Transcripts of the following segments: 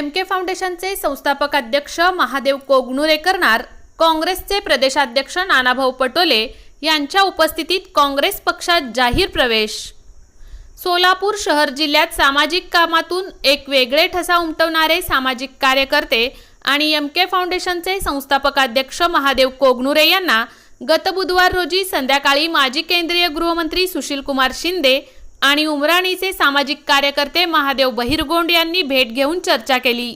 M के फाउंडेशनचे संस्थापक अध्यक्ष महादेव कोगनुरे करणार काँग्रेसचे प्रदेशाध्यक्ष नानाभाऊ पटोले यांच्या उपस्थितीत काँग्रेस पक्षात जाहीर प्रवेश. सोलापूर शहर जिल्ह्यात सामाजिक कामातून एक वेगळे ठसा उमटवणारे सामाजिक कार्यकर्ते आणि एम के फाउंडेशनचे संस्थापक अध्यक्ष महादेव कोगनुरे यांना गत बुधवार रोजी संध्याकाळी माजी केंद्रीय गृहमंत्री सुशीलकुमार शिंदे आणि उमराणीचे सामाजिक कार्यकर्ते महादेव बहिरगोंड यांनी भेट घेऊन चर्चा केली.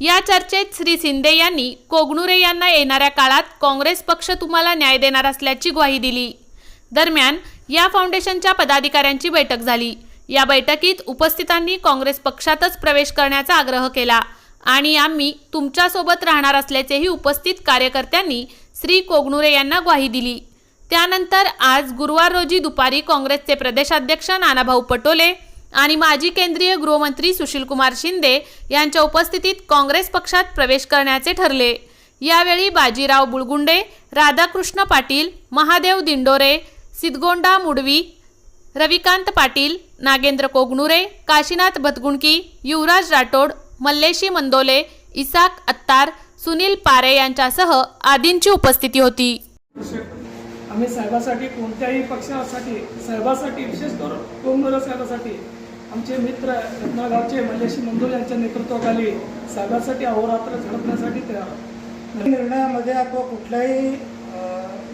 या चर्चेत श्री शिंदे यांनी कोगणुरे यांना येणाऱ्या काळात काँग्रेस पक्ष तुम्हाला न्याय देणार असल्याची ग्वाही दिली. दरम्यान या फाउंडेशनच्या पदाधिकाऱ्यांची बैठक झाली. या बैठकीत उपस्थितांनी काँग्रेस पक्षातच प्रवेश करण्याचा आग्रह केला आणि आम्ही तुमच्यासोबत राहणार असल्याचेही उपस्थित कार्यकर्त्यांनी श्री कोगणुरे यांना ग्वाही दिली. त्यानंतर आज गुरुवार रोजी दुपारी काँग्रेसचे प्रदेशाध्यक्ष नानाभाऊ पटोले आणि माजी केंद्रीय गृहमंत्री सुशीलकुमार शिंदे यांच्या उपस्थितीत काँग्रेस पक्षात प्रवेश करण्याचे ठरले. यावेळी बाजीराव बुळगुंडे राधाकृष्ण पाटील महादेव दिंडोरे सिद्धगोंडा मुडवी रविकांत पाटील नागेंद्र कोगनुरे काशीनाथ भतगुणकी युवराज राठोड मल्लेशी मंदोले इसाक अत्तार सुनील पारे यांच्यासह आदींची उपस्थिती होती. आम्ही साहेबासाठी कोणत्याही पक्षासाठी साहेबासाठी विशेष करून कोंगनोरा साहेबासाठी आमचे मित्र रत्नागावचे मल्लेशी मंदोल यांच्या नेतृत्वाखाली साहेबासाठी अहोरात्र झडपण्यासाठी तयार निर्णयामध्ये आपण कुठल्याही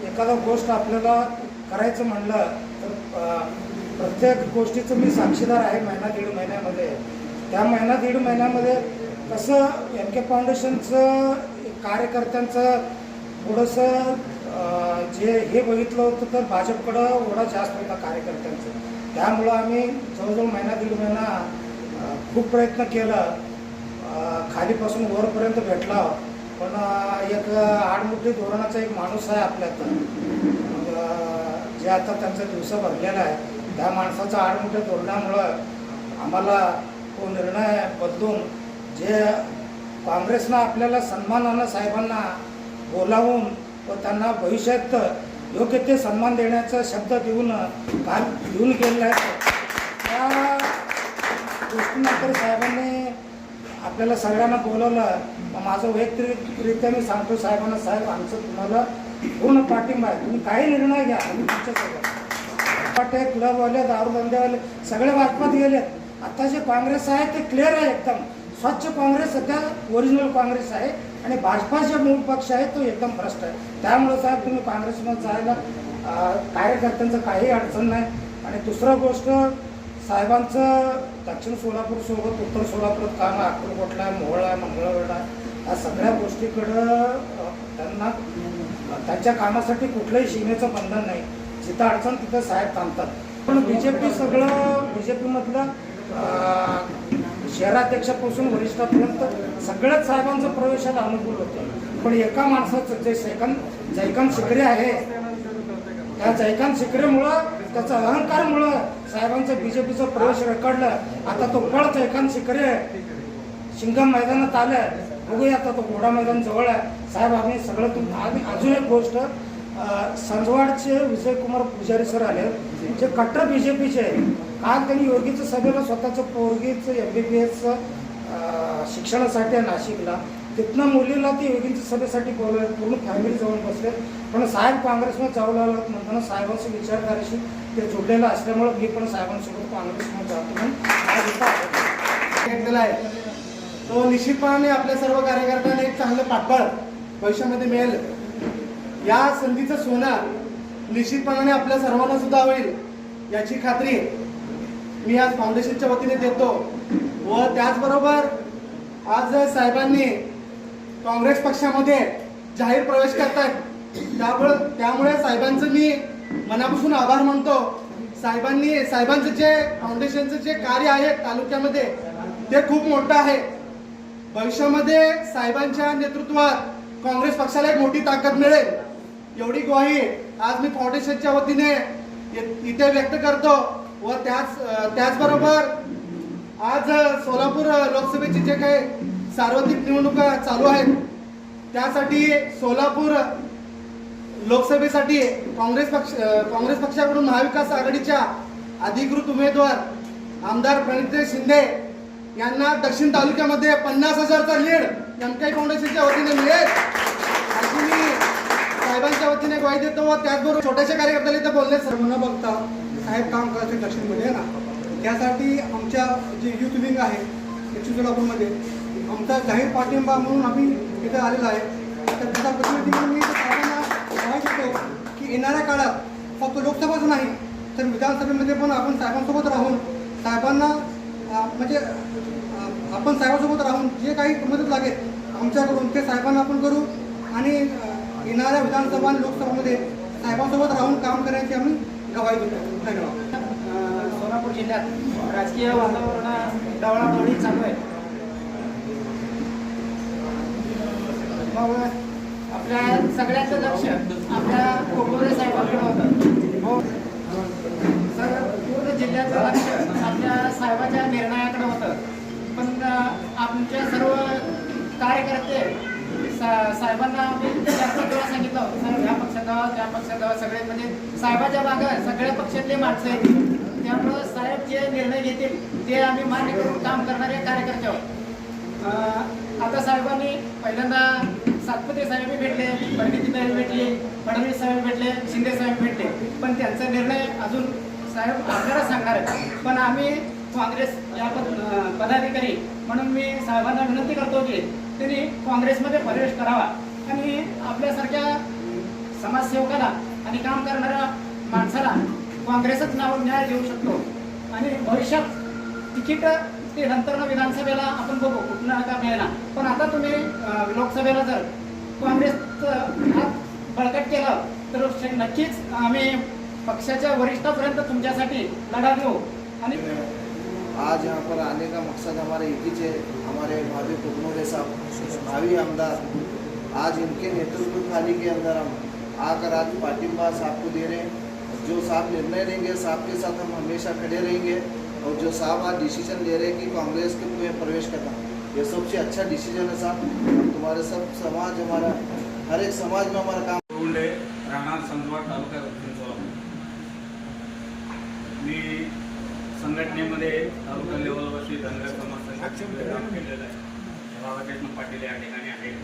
एखादा गोष्ट आपल्याला करायचं म्हणलं तर प्रत्येक गोष्टीचं मी साक्षीदार आहे महिना दीड महिन्यामध्ये. त्या महिना दीड महिन्यामध्ये कसं एम के फाउंडेशनचं कार्यकर्त्यांचं थोडंसं जे हे बघितलं होतं तर भाजपकडं ओढा जास्त होता कार्यकर्त्यांचं. त्यामुळं आम्ही जवळजवळ महिना दीड महिना खूप प्रयत्न केला. खालीपासून वरपर्यंत भेटला. पण एक आडमुठी धोरणाचा एक माणूस आहे आपल्यात मग, जे आता त्यांचा दिवस भरलेला आहे त्या माणसाचा आडमुठ्या धोरणामुळं आम्हाला तो निर्णय बदलून जे काँग्रेसनं आपल्याला सन्मानानं साहेबांना बोलावून व त्यांना भविष्यात योग्य ते सन्मान देण्याचा शब्द देऊन काल देऊन गेलेला आहे. त्या गोष्टीनंतर साहेबांनी आपल्याला सगळ्यांना बोलवलं. माझं वैयक्तिकरित्या मी सांगतो साहेबांना साहेब आमचं तुम्हाला पूर्ण पाठिंबा आहे. तुम्ही काही निर्णय घ्या. आम्ही तुमच्यासोबत पाटे क्लबवाले दारूधंदेवाले सगळे भाजपात गेले आता जे काँग्रेस आहे ते क्लिअर आहे एकदम. स्वच्छ काँग्रेस सध्या ओरिजिनल काँग्रेस आहे आणि भाजपा जे मूळ पक्ष आहे तो एकदम भ्रष्ट आहे. त्यामुळे साहेब तुम्ही काँग्रेसमध्ये जायला कार्यकर्त्यांचं काही अडचण नाही. आणि दुसरं गोष्ट साहेबांचं दक्षिण सोलापूर सोबत उत्तर सोलापूरात काम आहे अक्कलकोटला आहे मोहोळ आहे मंगळवेढा आहे. या सगळ्या गोष्टीकडं त्यांना त्यांच्या कामासाठी कुठलंही सीमेचं बंधन नाही. जिथं अडचण तिथं साहेब थांबतात. पण बी जे पी सगळं बी जे पीमधलं शहराध्यक्षापासून वरिष्ठापर्यंत सगळ्याच साहेबांचं प्रवेशाला अनुकूल होतं. पण एका माणसाचं जे सेकंद जयकांत शिकरे आहे त्या जयकांत शिकरेमुळं त्याचा अहंकारमुळं साहेबांचं बीजेपीचं प्रवेश रेकॉर्डलं. आता तो पळ जयकांत शिकरे शिंगम मैदानात आलं. बघूया आता तो घोडा मैदान जवळ आहे. साहेब आम्ही सगळं तुम अजून एक गोष्ट संजवाडचे विजयकुमार पुजारी सर आले. जे कट्टर बी जे पीचे काल त्यांनी योगीचं सभेला स्वतःचं पोरगीचं एम बी बी एसचं शिक्षणासाठी आहे नाशिकला. तिथनं मुलीला ती योगींच्या सभेसाठी बोलवले. पूर्ण फॅमिली जाऊन बसले. पण साहेब काँग्रेसमध्ये जाऊ लागलं म्हणताना साहेबांशी विचारधारेशी ते जोडलेलं असल्यामुळं मी पण साहेबांसोबत काँग्रेसमध्ये जातो म्हणून घेतलेला आहे. तो निश्चितपणाने आपल्या सर्व कार्यकर्त्यांना एक चांगलं पाठबळ भविष्यामध्ये मिळेल. या संधीचं सोनं निश्चितपणाने आपल्या सर्वांना सुद्धा होईल याची खात्री मी आज फाउंडेशनच्या वतीने देतो. व त्याचबरोबर आज साहेबांनी काँग्रेस पक्षामध्ये जाहीर प्रवेश करतायत. त्यामुळं त्यामुळे साहेबांचं मी मनापासून आभार मानतो. साहेबांनी साहेबांचं जे फाउंडेशनचं जे कार्य आहे तालुक्यामध्ये ते खूप मोठं आहे. भविष्यामध्ये साहेबांच्या नेतृत्वात काँग्रेस पक्षाला एक मोठी ताकद मिळेल. एवढी ग्वाही आज मी फाउंडेशनच्या वतीने इथे व्यक्त करतो व त्याच त्याचबरोबर आज सोलापूर लोकसभेची जे काही सार्वत्रिक निवडणुका चालू आहेत त्यासाठी सोलापूर लोकसभेसाठी काँग्रेस पक्ष काँग्रेस पक्षाकडून महाविकास आघाडीच्या अधिकृत उमेदवार आमदार प्रणितराव शिंदे यांना दक्षिण तालुक्यामध्ये पन्नास हजारचा लीड एमकाई फाउंडेशनच्या वतीने मिळेल. साहेबांच्या वतीने ग्वाही देतो व त्याचबरोबर छोट्याशा कार्यकर्त्याला इथं बोलले सर न बघता साहेब काम करायचे दक्षिणमध्ये ना? त्यासाठी आमच्या जे युथ विंग आहे एकशे सोलापूरमध्ये आमचा जाहीर पाठिंबा म्हणून आम्ही इथं आलेलो आहे. तर त्याचा प्रतिनिधी म्हणून मी साहेबांना ग्वाही देतो की येणाऱ्या काळात फक्त लोकसभाच नाही तर विधानसभेमध्ये पण आपण साहेबांसोबत राहून साहेबांना म्हणजे आपण साहेबांसोबत राहून जे काही मदत लागेल आमच्याकडून ते साहेबांना आपण करू आणि येणाऱ्या विधानसभा आणि लोकसभामध्ये साहेबांसोबत राहून काम करण्याची आम्ही गवाही देतो. धन्यवाद. सोलापूर जिल्ह्यात राजकीय वातावरण डवळाडवळी चालू आहे. मग आपल्या सगळ्यांचं लक्ष आपल्या कोकणे साहेबांकडे होतं. हो. सर पूर्ण जिल्ह्याचं लक्ष आपल्या साहेबाच्या निर्णयाकडे होतं. पण आमच्या सर्व कार्यकर्ते साहेबांना जास्त वेळा सांगितलं होतं साहेब ह्या पक्षात जावा त्या पक्षात जावा सगळे म्हणजे साहेबाच्या मागं सगळ्या पक्षातले माणसं आहेत. त्यामुळं साहेब जे निर्णय घेतील ते आम्ही मान्य करून काम करणारे कार्यकर्ते आहोत. आता साहेबांनी पहिल्यांदा सातपते साहेब भेटले पंडिती साहेब भेटले फडणवीस साहेब भेटले शिंदे साहेब भेटले. पण त्यांचा निर्णय अजून साहेब आपल्याला सांगणार आहेत. पण आम्ही काँग्रेस या पद- पदाधिकारी म्हणून मी साहेबांना विनंती करतो की त्यांनी काँग्रेसमध्ये प्रवेश करावा. आणि आपल्यासारख्या समाजसेवकाला आणि काम करणाऱ्या माणसाला काँग्रेसच नाव न्याय देऊ शकतो. आणि भविष्यात तिकीट ते नंतर विधानसभेला आपण बघू कुठनं का मिळणार पण आता तुम्ही लोकसभेला जर काँग्रेसचं हात बळकट केलं तर नक्कीच आम्ही पक्षाच्या वरिष्ठापर्यंत तुमच्यासाठी लढा देऊ. आणि आज यहाँ पर आने का मकसद हमारे ही है हमारे भाभी कुकनोरे साहब भावी आमदार, आज इनके नेतृत्व खाली के अंदर हम आकर आज पाटिम्बा साहब को दे रहे हैं। जो साहब निर्णय लेंगे साहब के साथ हम हमेशा खड़े रहेंगे और जो साहब आज डिसीज़न ले रहे हैं कि कांग्रेस के में प्रवेश करना, ये सबसे अच्छा डिसीज़न है साहब। तुम्हारे सब समाज, हमारा, हर एक समाज में हमारा काम गोंडे राहणार संजवाड तालुका दक्षिण संघटनेमध्ये तालुका लेवलवरती धनगर समाज काम केलेलं आहे. राधाकृष्ण पाटील या ठिकाणी आहेत.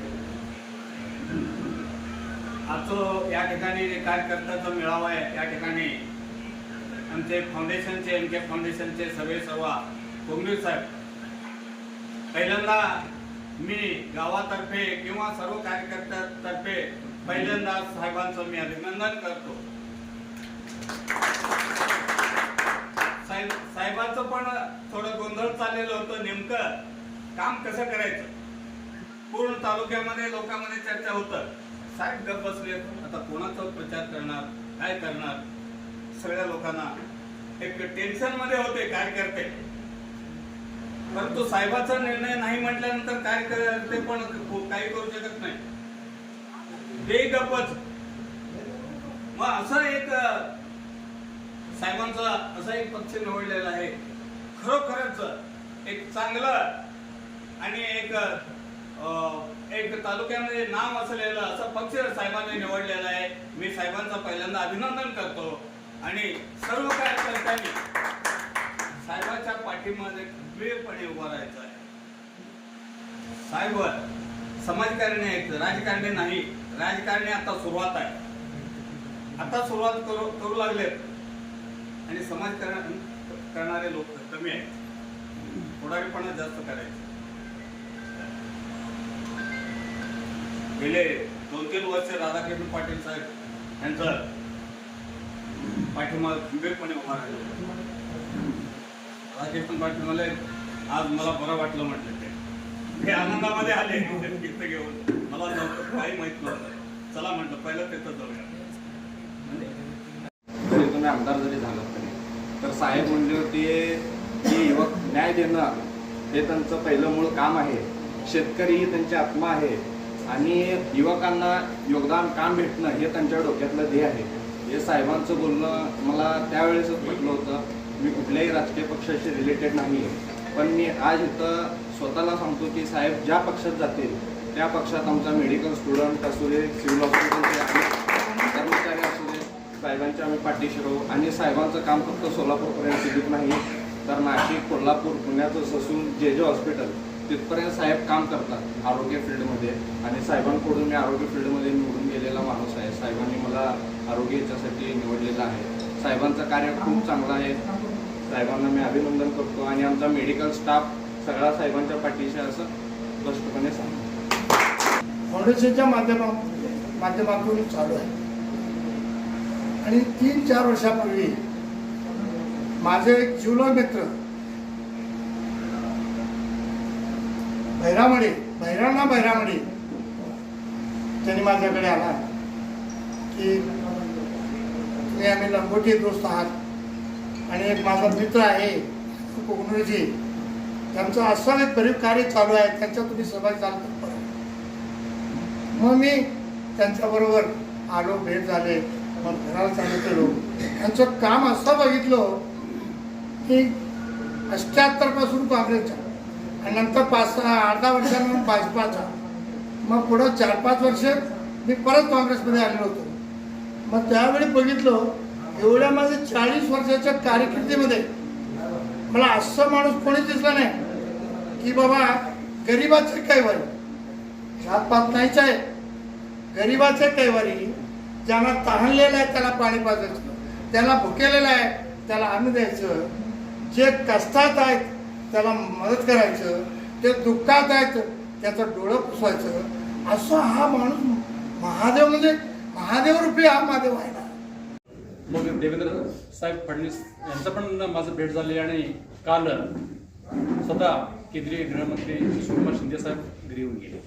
आज जो या ठिकाणी कार्यकर्त्याचा मेळावा आहे त्या ठिकाणी आमचे फाउंडेशनचे एम के फाउंडेशनचे सवे सवा कोंगीर साहेब. पहिल्यांदा मी गावातर्फे किंवा सर्व कार्यकर्त्यातर्फे पहिल्यांदा साहेबांचं मी अभिनंदन करतो. साहेबांचं पण थोडं गोंधळ चाललेलं होतं नेमकं काम कसं करायचं? पूर्ण तालुक्यामध्ये लोकांमध्ये चर्चा होतं. साहेब गप बसले. आता कोणाचा प्रचार करणार? काय करणार? सगळ्या लोकांना. एक टेन्शनमध्ये होते कार्यकर्ते परंतु साहेबाचा निर्णय नाही म्हटल्यानंतर कार्यकर्ते पण काही करू शकत नाही. ते गपच मग असं एक साहेबांचा असा एक पक्ष निवडलेला आहे. खरोखरच एक चांगलं आणि एक एक तालुक्यामध्ये नाव असलेलं असं पक्ष साहेबांनी निवडलेला आहे. मी साहेबांचा पहिल्यांदा अभिनंदन करतो. आणि सर्व कार्यकर्त्यांनी साहेबाच्या पाठीमध्ये खंबीरपणे उभा राहायचं आहे. साहेब समाजकारणी आहेत. राजकारणी नाही. राजकारणी आता सुरुवात आहे. आता सुरुवात करू करू लागलेत. आणि समाजकारण करणारे लोक कमी आहेत. पुढारीपणा जास्त करायचे. गेले दोन तीन वर्ष राधाकृष्ण पाटील साहेब यांचं पाठिंबा खंबीरपणे उभा राहिलं. राधाकृष्ण पाटील मला आज मला बरं वाटलं म्हटलं ते. हे आनंदामध्ये आले. गीत घेऊन. मला नव्हतं काही माहीत नव्हतं. चला म्हटलं पहिलं तिथं जाऊया. तुम्ही आमदार जरी झालात तर साहेब म्हणले होते की युवक न्याय देणं हे त्यांचं पहिलं मूळ काम आहे. शेतकरी ही त्यांची आत्मा आहे आणि युवकांना योगदान काम भेटणं हे त्यांच्या डोक्यातलं ध्येय आहे. हे साहेबांचं बोलणं मला त्यावेळेसच म्हटलं होतं. मी कुठल्याही राजकीय पक्षाशी रिलेटेड नाही आहे पण मी आज इथं स्वतःला सांगतो की साहेब ज्या पक्षात जातील त्या पक्षात आमचा मेडिकल स्टुडंट असू दे सिव्हिल हॉस्पिटलचे असू साहेबांच्या आम्ही पाठीशी राहू. आणि साहेबांचं काम फक्त सोलापूरपर्यंत सीमित नाही. तर नाशिक कोल्हापूर पुण्याचं ससून जे जे हॉस्पिटल तिथपर्यंत साहेब काम करतात आरोग्य फील्डमध्ये. आणि साहेबांकडून मी आरोग्य फील्डमध्ये निवडून गेलेला माणूस आहे. साहेबांनी मला आरोग्य याच्यासाठी निवडलेलं आहे. साहेबांचं कार्य खूप चांगलं आहे. साहेबांना मी अभिनंदन करतो. आणि आमचा मेडिकल स्टाफ सगळा साहेबांच्या पाठीशी असं स्पष्टपणे सांगतो. फाउंडेशनच्या माध्यमा माध्यमातून चालू आहे. आणि तीन चार वर्षापूर्वी माझे एक जीवलग मित्र भैरामडे भैराणा भैरामडे त्यांनी माझ्याकडे आला की तुम्ही आम्ही लंगोटी दोस्त आहात आणि एक माझा मित्र आहे कोकणूरजी त्यांचं असं एक गरीब कार्य चालू आहे त्यांच्या तुम्ही सहभागी झाला मग मी त्यांच्याबरोबर आलो भेट झाले. मग घराला चालू केलो त्यांचं काम असं बघितलं की अष्ट्याहत्तरपासून काँग्रेसच्या. आणि नंतर पाच सहा आठ दहा वर्षानंतर भाजपाचा. मग पुढं चार पाच वर्ष मी परत काँग्रेसमध्ये आलेलो होतो. मग त्यावेळी बघितलं एवढ्या माझ्या चाळीस वर्षाच्या कारकिर्दीमध्ये मला असं माणूस कोणी दिसला नाही की बाबा गरिबाचे कैवारी. जात पात नाहीच आहे. गरिबाचे कैवारी. ज्यांना तहानलेलं आहे त्याला पाणी पाजायचं. त्याला भुकेलेलं आहे त्याला अन्न द्यायचं. जे कष्टात आहेत त्याला मदत करायचं. ते दुःखात आहेत त्याचं डोळं पुसवायचं असं हा माणूस महादेव म्हणजे महादेव रूपी हा महादेव आहे ना. मग देवेंद्र साहेब फडणवीस यांचं पण माझं भेट झाली आणि काल स्वतः केंद्रीय गृहमंत्री सुषमा शिंदे साहेब घरी येऊन गेले.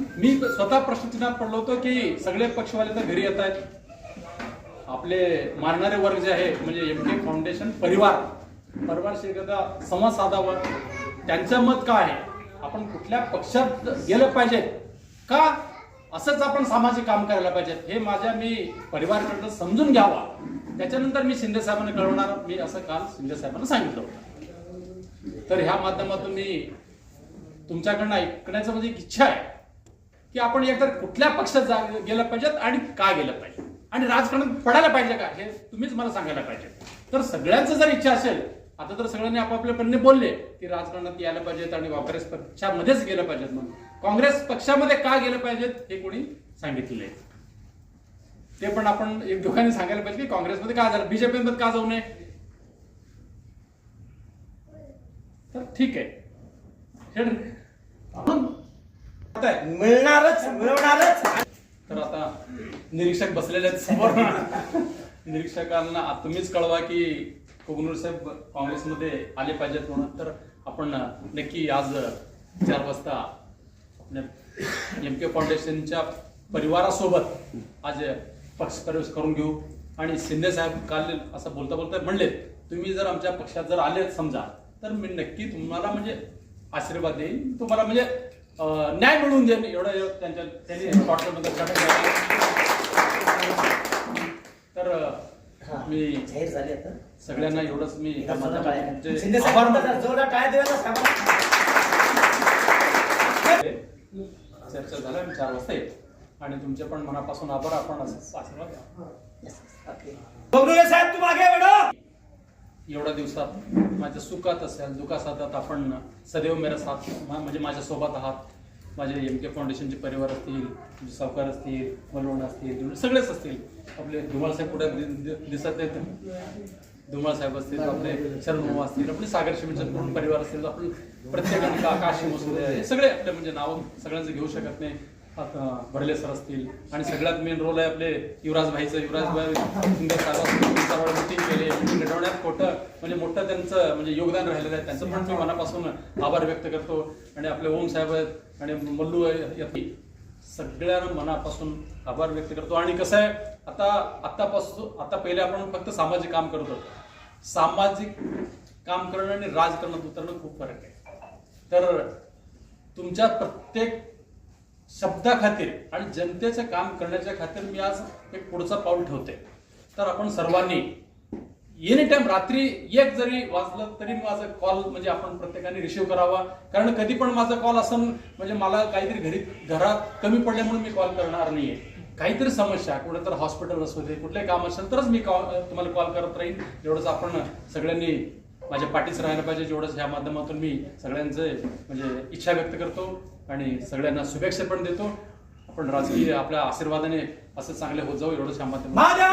मी स्वतः प्रश्नचिन्हात पडलो होतो की सगळे पक्षवाले तर घरी येत आहेत. आपले मारणारे वर्ग जे आहे म्हणजे एम के फाउंडेशन परिवार परिवारशी एकदा संवाद साधावा त्यांचं मत काय आहे? आपण कुठल्या पक्षात गेलं पाहिजे? का असंच आपण सामाजिक काम करायला पाहिजे? हे माझ्या मी परिवाराकडनं समजून घ्यावा. त्याच्यानंतर मी शिंदे साहेबांना कळवणार. मी असं काल शिंदे साहेबांना सांगितलं होतं. तर ह्या माध्यमातून मी तुमच्याकडनं ऐकण्याचं म्हणजे इच्छा आहे. की आपण एकतर कुठल्या पक्षात जा गेलं पाहिजेत आणि का गेलं पाहिजे आणि राजकारणात पडायला पाहिजे का? हे तुम्हीच मला सांगायला पाहिजे. तर सगळ्यांचं जर इच्छा असेल आता तर सगळ्यांनी आपापल्यापणे बोलले की राजकारणात यायला पाहिजेत आणि काँग्रेस पक्षामध्येच गेलं पाहिजेत म्हणून. काँग्रेस पक्षामध्ये का गेलं पाहिजेत हे कोणी सांगितलेलं आहे ते पण आपण एक दोघांनी सांगायला पाहिजे की काँग्रेसमध्ये का झालं बीजेपी मध्ये का जाऊ नये? तर ठीक आहे. आपण आहे. मिळणारच मिळवणारच. तर आता निरीक्षक बसलेले आहेत समोर. निरीक्षकांना आ- तुम्हीच कळवा की कोगनूर साहेब काँग्रेसमध्ये आले पाहिजेत म्हणून. तर आपण नक्की आज चार वाजता आपल्या एम के फाउंडेशनच्या परिवारासोबत आज पक्ष प्रवेश करून घेऊ. आणि शिंदे साहेब काल असं बोलता बोलता म्हणले तुम्ही जर आमच्या पक्षात जर आले समजा तर मी नक्की तुम्हाला म्हणजे आशीर्वाद देईन. तुम्हाला म्हणजे न्याय मिळवून देईन एवढं त्यांच्या त्यांनी शॉर्टमध्ये तर मी जाहीर झाले आता. सगळ्यांना एवढंच मी. चर्चा झाल्या आणि चार वाजता येईल आणि तुमचे पण मनापासून आभार. आपण असं आशीर्वाद द्या. साहेब तू मागे एवढ्या दिवसात माझ्या सुखात असेल दुखासातात आपण सदैव मेरा साथ मा- म्हणजे माझ्यासोबत आहात. माझे एम के फाउंडेशनचे परिवार असतील सावकार असतील मलवण असतील म्हणजे सगळेच असतील. आपले धुमाळसाहेब कुठे दिसत नाहीत. धुमाळसाहेब असतील आपले शरण असतील आपले सागर शिवचे पूर्ण परिवार असतील. आपण प्रत्येकाने का काशी मसुदे हे सगळे आपले म्हणजे नावं सगळ्यांचं घेऊ शकत नाही. भरले सर असतील. आणि सगळ्यात मेन रोल आहे आपले युवराज भाईचं. युवराज भाई मिटिंग केले. घडवण्यात मोठं म्हणजे मोठं त्यांचं म्हणजे योगदान राहिलेलं आहे. त्यांचं पण मी मनापासून आभार व्यक्त करतो. आणि आपले ओम साहेब आहेत आणि मल्लू आहे सगळ्यांना मनापासून आभार व्यक्त करतो. आणि कसं आहे आता आतापासून आता पहिले आपण फक्त सामाजिक काम करत होतो. सामाजिक काम करणं आणि राजकारणात उतरणं खूप फरक आहे. तर तुमच्या प्रत्येक शब्दाखातीर आणि जनतेचं काम करण्याच्या खातीर मी आज एक पुढचं पाऊल ठेवते तर आपण सर्वांनी एनी टाइम रात्री एक जरी वाचलं तरी माझा कॉल म्हणजे आपण प्रत्येकाने रिसिव्ह करावा. कारण कधी पण माझा कॉल असं म्हणजे मला काहीतरी घरी घरात कमी पडले म्हणून मी कॉल करणार नाहीये. काहीतरी समस्या कुठे तर हॉस्पिटल असू दे कुठले काम असेल तरच मी कॉल तुम्हाला कॉल करत राहील एवढंच आपण सगळ्यांनी माझ्या पाठीच राहायला पाहिजे जेवढंच ह्या माध्यमातून मी सगळ्यांचे म्हणजे इच्छा व्यक्त करतो. आणि सगळ्यांना शुभेच्छा पण देतो. आपण राजकीय आपल्या आशीर्वादाने असं चांगले होत जाऊ एवढं शांबा माझ्या